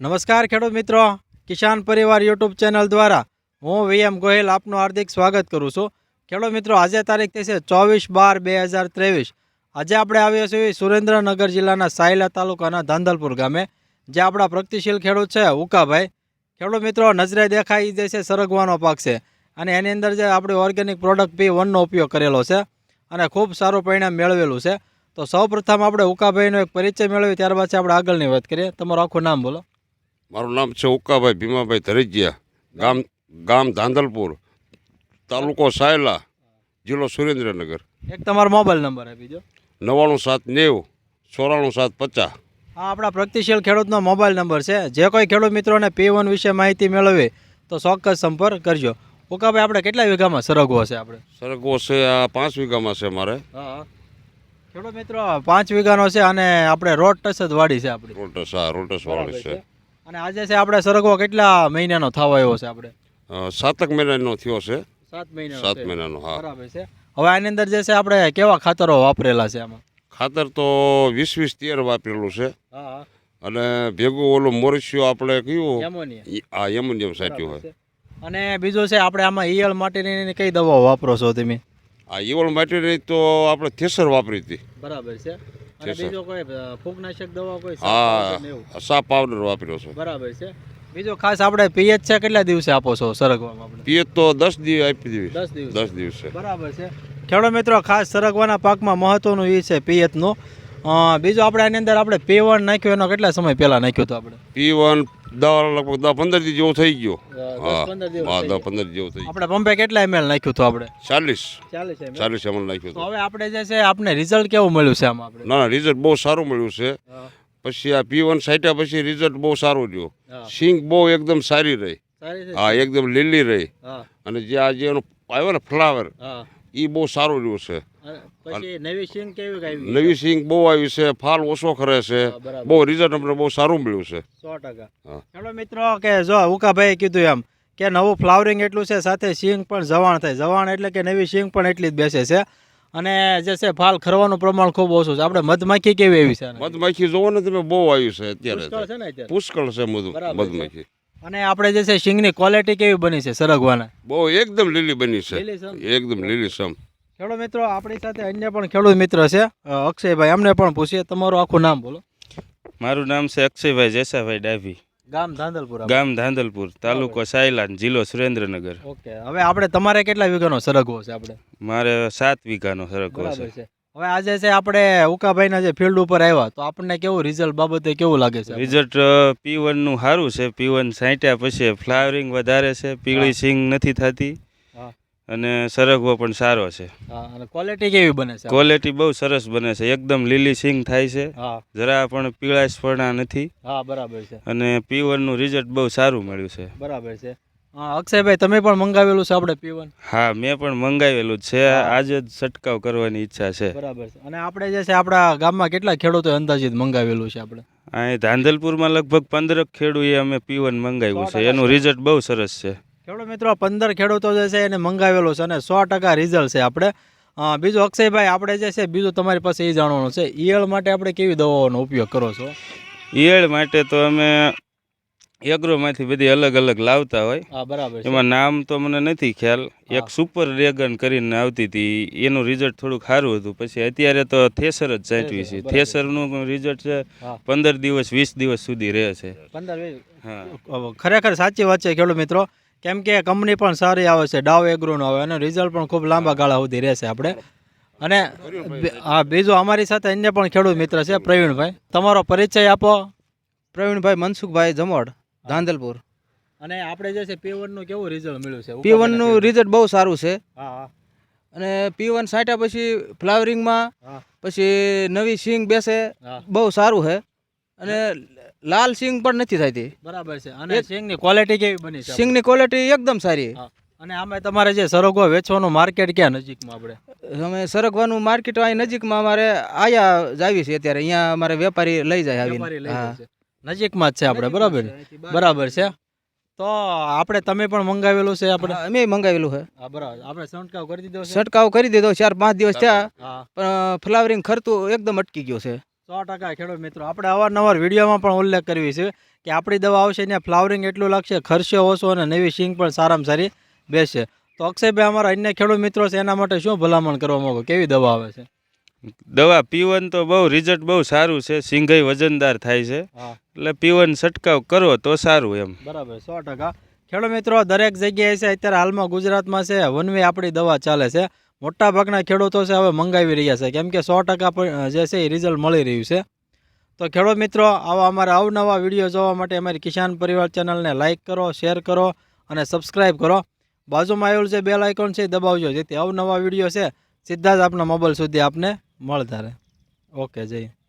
નમસ્કાર ખેડૂત મિત્રો. કિસાન પરિવાર યુટ્યુબ ચેનલ દ્વારા હું વીએમ ગોહિલ આપનું હાર્દિક સ્વાગત કરું છું. ખેડૂત મિત્રો, આજે તારીખ થઈ છે ચોવીસ બાર બે હજાર ત્રેવીસ. આજે આપણે આવ્યા છીએ સુરેન્દ્રનગર જિલ્લાના સાયલા તાલુકાના ધાંધલપુર ગામે જે આપણા પ્રગતિશીલ ખેડૂત છે ઉકાભાઈ. ખેડૂત મિત્રો, નજરે દેખાય જે છે સરગવાનો પાક છે. અને એની અંદર જે આપણે ઓર્ગેનિક પ્રોડક્ટ પી વનનો ઉપયોગ કરેલો છે અને ખૂબ સારું પરિણામ મેળવેલું છે. તો સૌપ્રથમ આપણે ઉકાભાઈનો એક પરિચય મેળવી ત્યારબાદ આપણે આગળની વાત કરીએ. તમારું આખું નામ બોલો. મારું નામ છે ઉકાભાઈ ભીમાભાઈ ધરેજિયા. ગામ ગામ ધાંધલપુર તાલુકો સાયલા જિલ્લો સુરેન્દ્રનગર. એક તમારો મોબાઈલ નંબર આપી દો. નવ્વાણું સાત નેવું ચોરાણું સાત પચાસ. આ આપણા પ્રગતિશીલ ખેડૂતનો મોબાઈલ નંબર છે. જે કોઈ ખેડૂત મિત્રોને પી વન વિશે માહિતી મેળવે તો ચોક્કસ સંપર્ક કરજો. ઉકાભાઈ આપણે કેટલા વીઘામાં સરગવો છે આપણે? સરગવો છે આ પાંચ વીઘામાં છે મારે. હા ખેડૂત મિત્રો પાંચ વીઘાનો છે અને આપણે રોડ ટચ જ વાડી છે આપણી. રોટસ હા રોટસ વાળી છે. અને આજે છે આપણે સરગવો કેટલા મહિનાનો થવા આવ્યો છે આપણે? સાતક મહિનાનો થયો છે. સાત મહિના સાત મહિનાનો હા. બરાબર છે. હવે આની અંદર જે છે આપણે કેવા ખાતરો વાપરેલા છે આમાં? ખાતર તો વીસ વીસ તેર વાપરેલું છે. હા અને ભેગું ઓલું મોરિશિયો આપણે કયું? આ એમોનિયમ સાચ્યું હોય. અને બીજું છે આપણે આમાં ઈયળ માટેની કઈ દવાઓ વાપરો છો તમે? આ ઈવળ માટેની તો આપણે થેસર વાપરી હતી. બરાબર છે. અને બીજો કોઈ ફૂગનાશક દવા કોઈ સાપ હા પાવડર ને એવું? સા પાવડર વાપર્યો છે. બરાબર છે. બીજો ખાસ આપણે પીએચ છે કેટલા દિવસે આપો છો સરગવામાં આપણે? પિયત તો દસ દિવસ આપી દેવી. દસ દિવસ. દસ દિવસે. બરાબર છે. ખેડૂત મિત્રો ખાસ સરગવાના પાકમાં મહત્વનું એ છે પીએચનો બીજું આપણે આની અંદર આપણે પી વન નાખ્યો એનો કેટલા સમય પહેલા નાખ્યો હતો આપણે? પી વન દસ લગભગ દસ પંદર દી જેવું થઈ ગયો. હા દસ. પંદર જેવું થઈ આપણે પંપે કેટલા એમએલ નાખ્યું હતું આપણે? ચાલીસ. ચાલીસ એમએલ નાખ્યું તો હતું. હવે આપણે જે છે આપણે રિઝલ્ટ કેવું મળ્યું છે આમાં આપણે? ના રિઝલ્ટ બહુ સારું મળ્યું છે. પછી આ પી વન સાઈટા પછી રિઝલ્ટ બહુ સારું રહ્યું. સિંક સિંગ બહુ એકદમ સારી રહી. હા એકદમ લીલી રહી. અને જે આ જે એનો આવ્યો ને ફ્લાવર એ બહુ સારું રહ્યું છે. પછી નવી સિંગ કેવી આવી નવી સિંગ બહુ આવી છે ફાલ ઓછો ખરે છે. બહુ રિઝલ્ટ અમને બહુ સારું મળ્યું છે. સો ટકા. મિત્રો કે જો ઉકાભાઈ કીધું એમ કે નવું ફ્લાવરિંગ એટલું છે સાથે સિંગ પણ જવાણ થાય. જવાણ એટલે કે નવી સિંગ પણ એટલી જ બેસે છે. અને જે છે ફાલ ખરવાનું પ્રમાણ ખૂબ ઓછું છે. આપણે મધમાખી કેવી એવી છે મધમાખી જોવો ને તમે બહુ આવ્યું છે અત્યારે? પુષ્કળ છે મધમાખી. અને આપણે જે છે સિંગની ક્વોલિટી કેવી બની છે સરગવાના? બહુ એકદમ લીલી બની છે. એકદમ લીલી સમ ખેડૂત મિત્રો આપણી સાથે અન્ય પણ ખેડૂત મિત્ર છે અક્ષયભાઈ. અમને પણ પૂછીએ તમારું આખું નામ બોલો. મારું નામ છે અક્ષયભાઈ જેસાભાઈ ડાભી. ગામ ધાંધલપુર ગામ ધાંધલપુર તાલુકો સાયલાન જિલ્લો સુરેન્દ્રનગર. ઓકે હવે આપણે તમારે કેટલા વીઘાનો સરગવો છે આપણે? મારે સાત વીઘાનો સરગવો છે. હવે આજે છે આપણે ઉકાભાઈના જે ફિલ્ડ ઉપર આવ્યા તો આપણને કેવું રિઝલ્ટ બાબતે કેવું લાગે છે? રિઝલ્ટ પી નું સારું છે. પી વન સાંટ્યા પછી ફ્લાવરિંગ વધારે છે. પીળી સિંગ નથી થતી. અને સરગવો પણ સારો છે. ક્વોલિટી કેવી બને છે? ક્વોલિટી બહુ સરસ બને છે. એકદમ લીલી સિંગ થાય છે. જરા પણ પીળાશ પણ નથી. હા બરાબર છે. અને પી નું રિઝલ્ટ બહુ સારું મળ્યું છે. બરાબર છે. અક્ષયભાઈ તમે પણ મંગાવેલું છે આપણે પીવન હા મેં પણ મંગાવેલું છે. આજે જ છંટકાવ કરવાની ઈચ્છા છે. બરાબર છે. અને આપણે જે છે આપણા ગામમાં કેટલા ખેડૂતો અંદાજિત મંગાવેલું છે આપણે? અહીં ધાંધલપુરમાં લગભગ પંદર ખેડૂએ અમે પીવન મંગાવ્યું છે. એનું રિઝલ્ટ બહુ સરસ છે. ખેડૂત મિત્રો? પંદર ખેડૂતો જે છે એને મંગાવેલો છે અને સો ટકા રિઝલ્ટ છે આપણે. બીજું અક્ષયભાઈ આપણે જે છે બીજું તમારી પાસે એ જાણવાનું છે. ઈયળ માટે આપણે કેવી દવાઓનો ઉપયોગ કરો છો? ઈયળ માટે તો અમે એગ્રોમાંથી બધી અલગ અલગ લાવતા હોય. બરાબર એમાં નામ તો મને નથી ખ્યાલ. એક સુપર રેગન કરીને આવતી હતી. એનું રિઝલ્ટ થોડુંક સારું હતું. પછી અત્યારે તો થેસર જ ચાંટવી છે. થેસરનું રિઝલ્ટ છે. પંદર દિવસ વીસ દિવસ સુધી રહે છે. ખરેખર સાચી વાત છે ખેડૂત મિત્રો. કેમ કે કંપની પણ સારી આવે છે ડાવ એગ્રોનો આવે અને રિઝલ્ટ પણ ખૂબ લાંબા ગાળા સુધી રહેશે આપણે. અને હા બીજું અમારી સાથે અન્ય પણ ખેડૂત મિત્ર છે પ્રવીણભાઈ. તમારો પરિચય આપો. પ્રવીણભાઈ મનસુખભાઈ જમોડ ધાંધલપુર. અને આપણે જે છે પીવનનું કેવું રિઝલ્ટ મળ્યું છે? પી વનનું રિઝલ્ટ બહુ સારું છે. હા હા. અને પી વન સાંઠ્યા પછી ફ્લાવરિંગમાં પછી નવી સિંગ બેસે. બહુ સારું છે. અને લાલ સિંગ પણ નથી થતી. બરાબર છે. અને સિંગની ક્વોલિટી કેવી બની છે સિંગની ક્વોલિટી એકદમ સારી. અને આમે તમારે જે સરગવો વેચવાનું માર્કેટ ક્યાં નજીકમાં આપણે? અમે સરગવાનું માર્કેટ અહીં નજીકમાં અમારે આયા જ આવી છે અત્યારે. અહીંયા અમારે વેપારી લઈ જાય આવીને. નજીકમાં જ છે આપણે બરાબર? બરાબર છે. તો આપણે તમે પણ મંગાવેલું છે આપણે? અમે મંગાવેલું છે. બરાબર. આપણે છંટકાવ કરી દીધો છંટકાવ કરી દીધો ચાર પાંચ દિવસ થયા. પણ ફ્લાવરિંગ ખરતું એકદમ અટકી ગયું છે. સો ટકા ખેડૂત મિત્રો આપણે અવારનવાર વિડીયોમાં પણ ઉલ્લેખ કરવી છે કે આપણી દવા આવશે ત્યાં ફ્લાવરિંગ એટલું લાગશે ખર્ચો ઓછો અને નવી સિંગ પણ સારામાં સારી બેસશે તો અક્ષયભાઈ અમારા અન્ય ખેડૂત મિત્રો છે એના માટે શું ભલામણ કરવા માગો? કેવી દવા આવે છે? દવા પીવન તો બહુ રિઝલ્ટ બહુ સારું છે સિંઘઈ વજનદાર થાય છે. એટલે પીવન છંટકાવ કરો તો સારું એમ. બરાબર સો ટકા. ખેડૂત મિત્રો દરેક જગ્યાએ છે અત્યારે હાલમાં ગુજરાતમાં છે વનવે આપણી દવા ચાલે છે. મોટા ભાગના ખેડૂતો છે, હવે મંગાવી રહ્યા છે. કેમ કે સો ટકા જે છે એ રિઝલ્ટ મળી રહ્યું છે. તો ખેડૂત મિત્રો, આવા અમારા અવનવા વીડિયો જોવા માટે અમારી કિસાન પરિવાર ચેનલને લાઇક કરો શેર કરો અને સબસ્ક્રાઈબ કરો. બાજુમાં આવેલું જે બેલ આઇકોન છે એ દબાવજો, જેથી અવનવા વીડિયો છે, સીધા જ આપના મોબાઈલ સુધી આપને મળતા રહે. ઓકે, જય